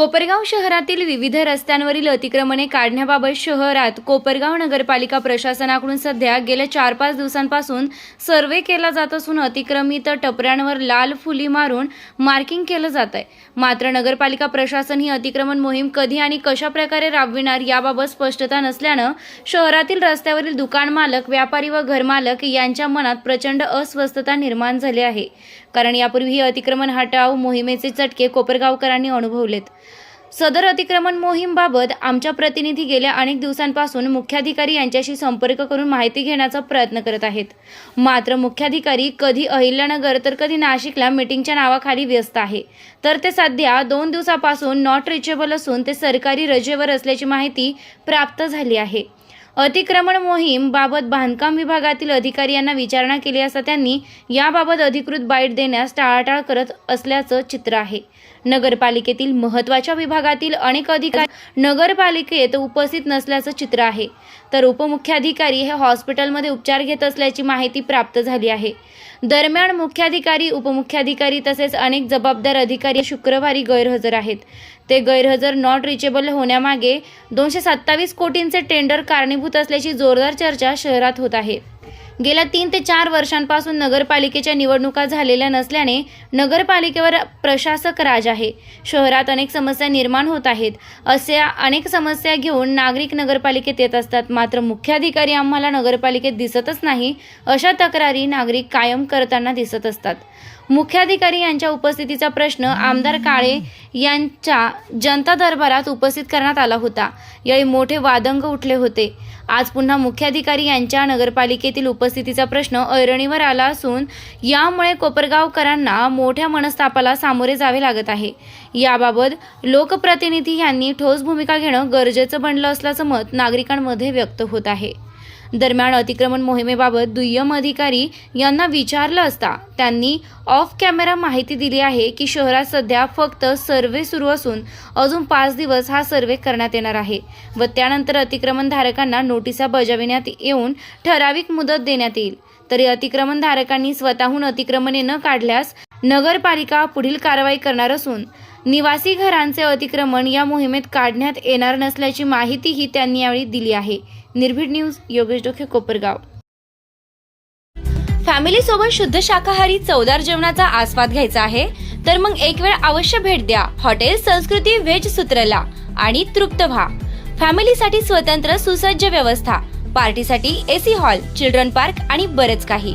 कोपरगाव शहरातील विविध रस्त्यांवरील अतिक्रमणे काढण्याबाबत शहरात कोपरगाव नगरपालिका प्रशासनाकडून सध्या गेल्या चार पाच दिवसांपासून सर्वे केला जात असून अतिक्रमित टपऱ्यांवर लाल फुली मारून मार्किंग केलं जात आहे. मात्र नगरपालिका प्रशासन ही अतिक्रमण मोहीम कधी आणि कशा प्रकारे राबविणार याबाबत स्पष्टता नसल्यानं शहरातील रस्त्यावरील दुकान मालक व्यापारी व घरमालक यांच्या मनात प्रचंड अस्वस्थता निर्माण झाली आहे. कारण यापूर्वी ही अतिक्रमण हटाव मोहिमेचे चटके कोपरगावकरांनी अनुभवलेत. सदर अतिक्रमण मोहीमबाबत आमच्या प्रतिनिधी गेल्या अनेक दिवसांपासून मुख्याधिकारी यांच्याशी संपर्क करून माहिती घेण्याचा प्रयत्न करत आहेत. मात्र मुख्याधिकारी कधी अहिल्यानगर तर कधी नाशिकला मीटिंगच्या नावाखाली व्यस्त आहे. तर ते सध्या दोन दिवसापासून नॉट रिचेबल असून ते सरकारी रजेवर असल्याची माहिती प्राप्त झाली आहे. अतिक्रमण मोहीम बाबत बांधकाम विभागातील अधिकारी यांना विचारणा केली असता त्यांनी याबाबत अधिकृत बाईट देण्यास टाळाटाळ करत असल्याचं चित्र आहे. नगरपालिकेतील महत्त्वाच्या विभागातील अनेक अधिकारी नगरपालिकेत उपस्थित नसल्याचं चित्र आहे. तर उपमुख्याधिकारी हे हॉस्पिटलमध्ये उपचार घेत असल्याची माहिती प्राप्त झाली आहे. दरम्यान मुख्याधिकारी उपमुख्याधिकारी तसेच अनेक जबाबदार अधिकारी शुक्रवारी गैरहजर आहेत. ते गैरहजर नॉट रिचेबल होण्यामागे दोनशे सत्तावीस कोटींचे टेंडर कारणीभूत असल्याची जोरदार चर्चा शहरात होत आहे. गेल्या तीन ते चार वर्षांपासून नगरपालिकेच्या निवडणुका झालेल्या नसल्याने नगरपालिकेवर प्रशासक राज आहे. शहरात अनेक समस्या निर्माण होत आहेत. अशा अनेक समस्या घेऊन नागरिक नगरपालिकेत येत असतात. मात्र मुख्याधिकारी आम्हाला नगरपालिकेत दिसतच नाही अशा तक्रारी नागरिक कायम करताना दिसत असतात. मुख्याधिकारी यांच्या उपस्थितीचा प्रश्न आमदार काळे यांच्या जनता दरबारात उपस्थित करण्यात आला होता. यावेळी मोठे वादंग उठले होते. आज पुन्हा मुख्याधिकारी यांच्या नगरपालिकेतील उपस्थितीचा प्रश्न ऐरणीवर आला असून यामुळे कोपरगावकरांना मोठ्या मनस्तापाला सामोरे जावे लागत आहे. याबाबत लोकप्रतिनिधी यांनी ठोस भूमिका घेणं गरजेचं बनलं असल्याचं मत नागरिकांमध्ये व्यक्त होत आहे. दरम्यान अतिक्रमण मोहिमेबाबत दुय्यम अधिकारी यांना विचारलं असता त्यांनी ऑफ कॅमेरा माहिती दिली आहे की शहरात सध्या फक्त सर्व्हे सुरू असून अजून पाच दिवस हा सर्व्हे करण्यात येणार आहे व त्यानंतर अतिक्रमणधारकांना नोटिसा बजाविण्यात येऊन ठराविक मुदत देण्यात येईल. तरी अतिक्रमणधारकांनी स्वतःहून अतिक्रमणे न काढल्यास नगरपालिका पुढील कारवाई करणार असून निवासी घरांचे अतिक्रमण या मोहिमेत काढण्यात येणार नसल्याची माहितीही त्यांनी यावेळी दिली आहे. निर्भीड न्यूज योगेश डोखे कोपरगाव. फॅमिली सोबत शुद्ध शाकाहारी चवदार जेवणाचा आस्वाद घ्यायचा आहे. तर मग एक वेळ अवश्य भेट द्या. हॉटेल संस्कृती व्हेज सूत्रला आणि तृप्त व्हा. फॅमिलीसाठी स्वतंत्र सुसज्ज व्यवस्था. पार्टीसाठी एसी हॉल चिल्ड्रन पार्क आणि बरंच काही.